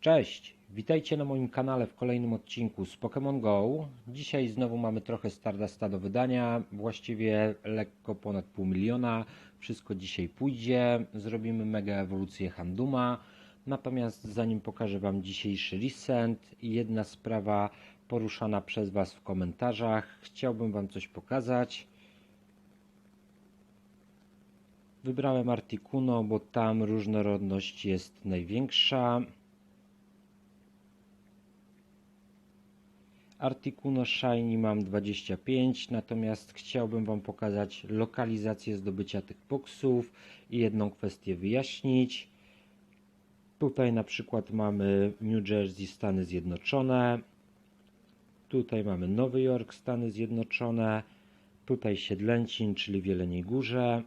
Cześć, witajcie na moim kanale w kolejnym odcinku z Pokémon Go. Dzisiaj znowu mamy trochę Stardasta do wydania, właściwie lekko ponad pół miliona. Wszystko dzisiaj pójdzie, zrobimy mega ewolucję Handuma. Natomiast zanim pokażę Wam dzisiejszy recent, jedna sprawa poruszana przez Was w komentarzach, chciałbym Wam coś pokazać. Wybrałem Articuno, bo tam różnorodność jest największa. Articuno Shiny mam 25, natomiast chciałbym Wam pokazać lokalizację zdobycia tych boksów i jedną kwestię wyjaśnić. Tutaj na przykład mamy New Jersey, Stany Zjednoczone. Tutaj mamy Nowy Jork, Stany Zjednoczone. Tutaj Siedlęcin, czyli w Górze.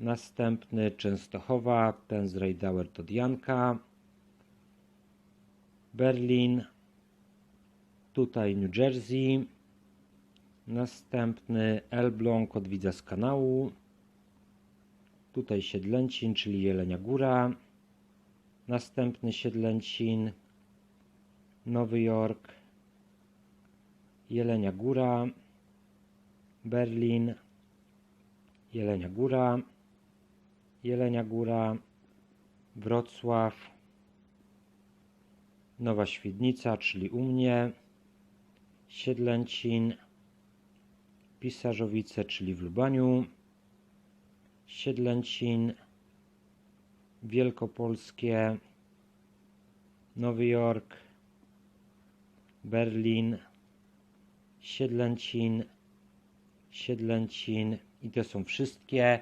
Następny Częstochowa, ten z Rajdauer to Dianka. Berlin. Tutaj New Jersey. Następny Elbląg od widza z kanału. Tutaj Siedlęcin, czyli Jelenia Góra. Następny Siedlęcin. Nowy Jork. Jelenia Góra. Berlin. Jelenia Góra. Jelenia Góra, Wrocław, Nowa Świdnica, czyli u mnie, Siedlęcin, Pisarzowice, czyli w Lubaniu, Siedlęcin, Wielkopolskie, Nowy Jork, Berlin, Siedlęcin, Siedlęcin i to są wszystkie.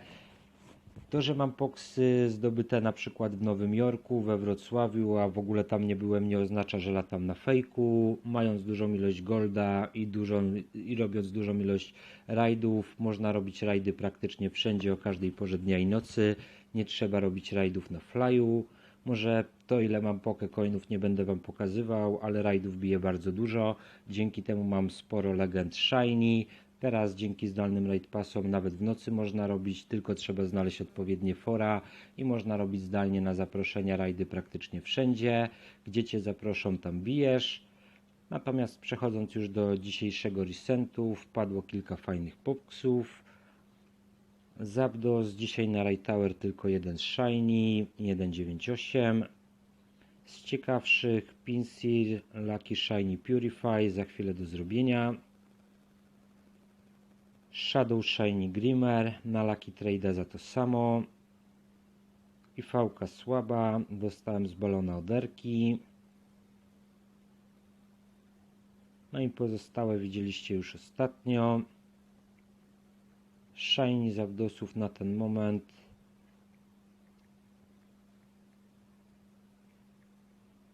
To, że mam poksy zdobyte na przykład w Nowym Jorku, we Wrocławiu, a w ogóle tam nie byłem, nie oznacza, że latam na fejku. Mając dużą ilość golda i, dużą, i robiąc dużą ilość rajdów, można robić rajdy praktycznie wszędzie o każdej porze dnia i nocy. Nie trzeba robić rajdów na flyu. Może to, ile mam pokecoinów, nie będę Wam pokazywał, ale rajdów bije bardzo dużo. Dzięki temu mam sporo legend shiny. Teraz dzięki zdalnym raid passom nawet w nocy można robić, tylko trzeba znaleźć odpowiednie fora i można robić zdalnie na zaproszenia rajdy praktycznie wszędzie. Gdzie Cię zaproszą, tam bijesz. Natomiast przechodząc już do dzisiejszego resentu, wpadło kilka fajnych popsów. Zapdos dzisiaj na Raid Tower tylko jeden Shiny, 198. Z ciekawszych Pinsir, Lucky Shiny Purify za chwilę do zrobienia. Shadow Shiny Grimmer, na Lucky Trade za to samo. I fałka słaba, dostałem z balona oderki. No i pozostałe widzieliście już ostatnio. Shiny Zawdosów na ten moment.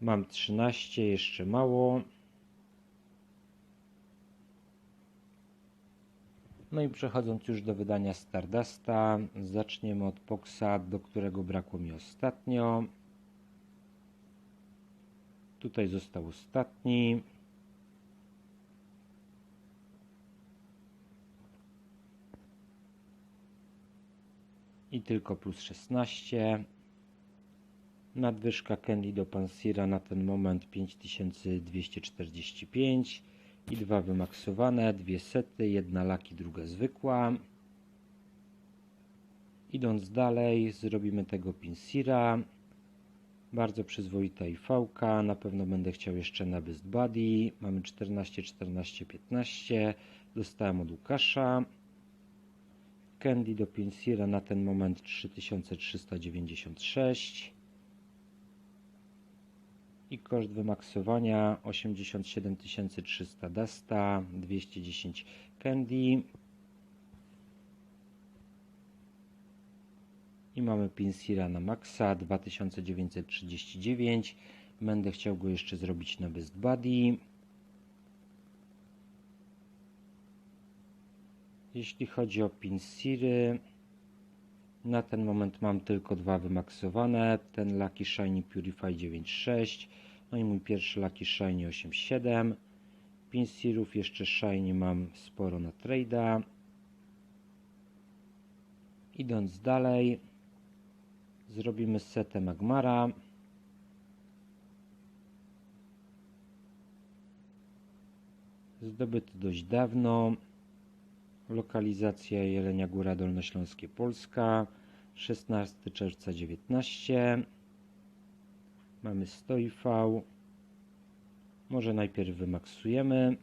Mam 13, jeszcze mało. No i przechodząc już do wydania Stardusta, zaczniemy od Poxa, do którego brakło mi ostatnio. Tutaj został ostatni. I tylko plus 16. Nadwyżka Candy do Pansira na ten moment 5245 i dwa wymaksowane, dwie sety, jedna laki, druga zwykła. Idąc dalej, zrobimy tego Pinsira. Bardzo przyzwoita i fałka. Na pewno będę chciał jeszcze na Best Buddy. Mamy 14, 14, 15. Dostałem od Łukasza. Candy do Pinsira na ten moment 3396 i koszt wymaksowania 87 300 Dasta, 210 Candy i mamy Pinsira na maksa 2939 będę chciał go jeszcze zrobić na Best Buddy jeśli chodzi o Pinsiry na ten moment mam tylko dwa wymaksowane. Ten Lucky Shiny Purify 9.6. No i mój pierwszy Lucky Shiny 8.7. Pinsirów jeszcze Shiny mam sporo na trade'a. Idąc dalej, zrobimy setę Magmara. Zdobyty dość dawno. Lokalizacja Jelenia Góra Dolnośląskie Polska. 16 czerwca 19. Mamy 100 IV. Może najpierw wymaksujemy.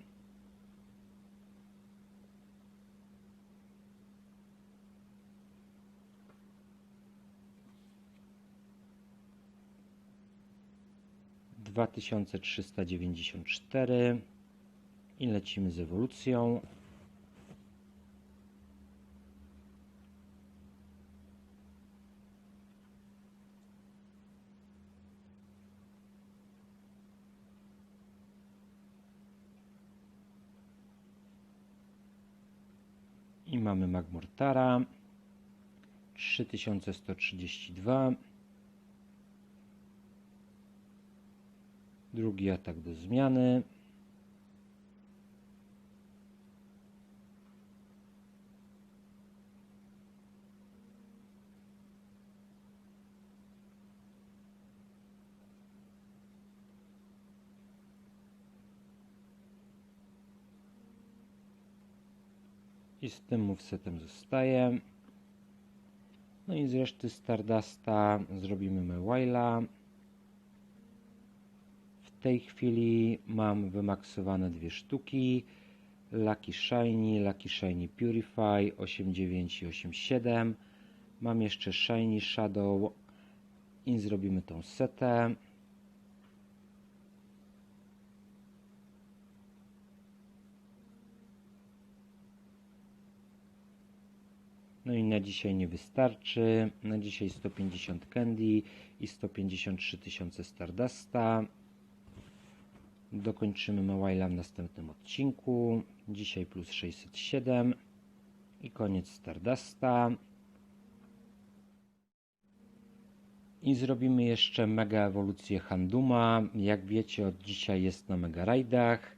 Dwa tysiące trzysta dziewięćdziesiąt cztery i lecimy z ewolucją. Mamy Magmortara 3132. Drugi atak do zmiany. I z tym movesetem zostaje. No i z reszty Stardusta zrobimy Mewila. W tej chwili mam wymaksowane dwie sztuki. Lucky Shiny, Lucky Shiny Purify 8.9 i 8.7. Mam jeszcze Shiny Shadow i zrobimy tą setę. No i na dzisiaj nie wystarczy. Na dzisiaj 150 Candy i 153 tysiące Stardusta. Dokończymy Mawila w następnym odcinku. Dzisiaj plus 607 i koniec Stardusta. I zrobimy jeszcze mega ewolucję Handuma. Jak wiecie, od dzisiaj jest na mega rajdach.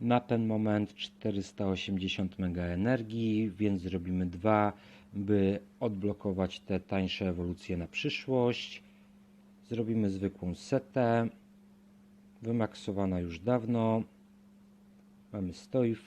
Na ten moment 480 mega energii, więc zrobimy dwa, by odblokować te tańsze ewolucje na przyszłość. Zrobimy zwykłą setę, wymaksowana już dawno. Mamy 100 IV.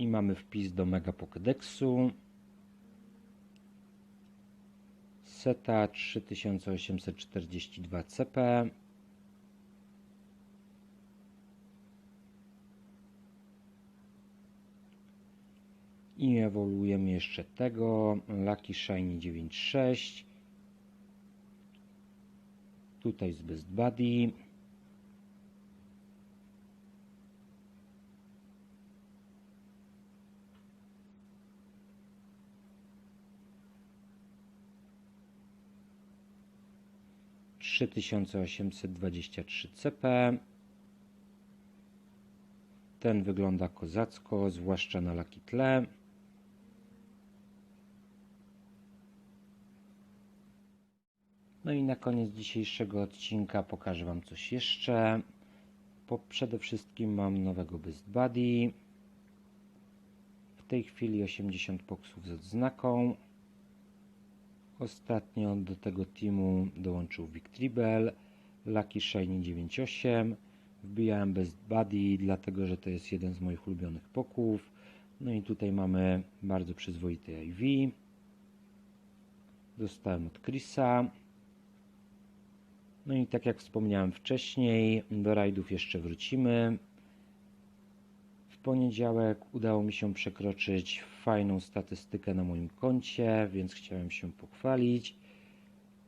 I mamy wpis do Mega Pokédexu. Seta 3842 CP. I ewoluujemy jeszcze tego. Lucky Shiny 96. Tutaj z Best Buddy. Trzy tysiące osiemset dwadzieścia trzy CP. Ten wygląda kozacko, zwłaszcza na laki tle. No i na koniec dzisiejszego odcinka pokażę Wam coś jeszcze. Po, przede wszystkim mam nowego Best Buddy. W tej chwili 80 boksów z odznaką. Ostatnio do tego teamu dołączył Victribel, Lucky Shiny 98. Wbijałem Best Buddy, dlatego że to jest jeden z moich ulubionych poków. No i tutaj mamy bardzo przyzwoite IV. Dostałem od Chrisa. No i tak jak wspomniałem wcześniej, do rajdów jeszcze wrócimy. Poniedziałek udało mi się przekroczyć fajną statystykę na moim koncie, więc chciałem się pochwalić.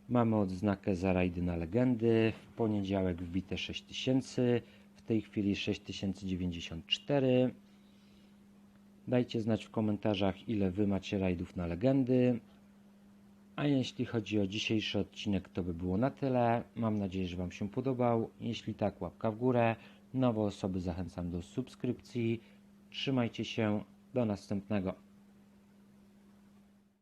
Mamy odznakę za rajdy na legendy. W poniedziałek wbite 6000, w tej chwili 6094. Dajcie znać w komentarzach, ile wy macie rajdów na legendy. A jeśli chodzi o dzisiejszy odcinek, to by było na tyle. Mam nadzieję, że Wam się podobał. Jeśli tak, łapka w górę. Nowe osoby zachęcam do subskrypcji. Trzymajcie się. Do następnego.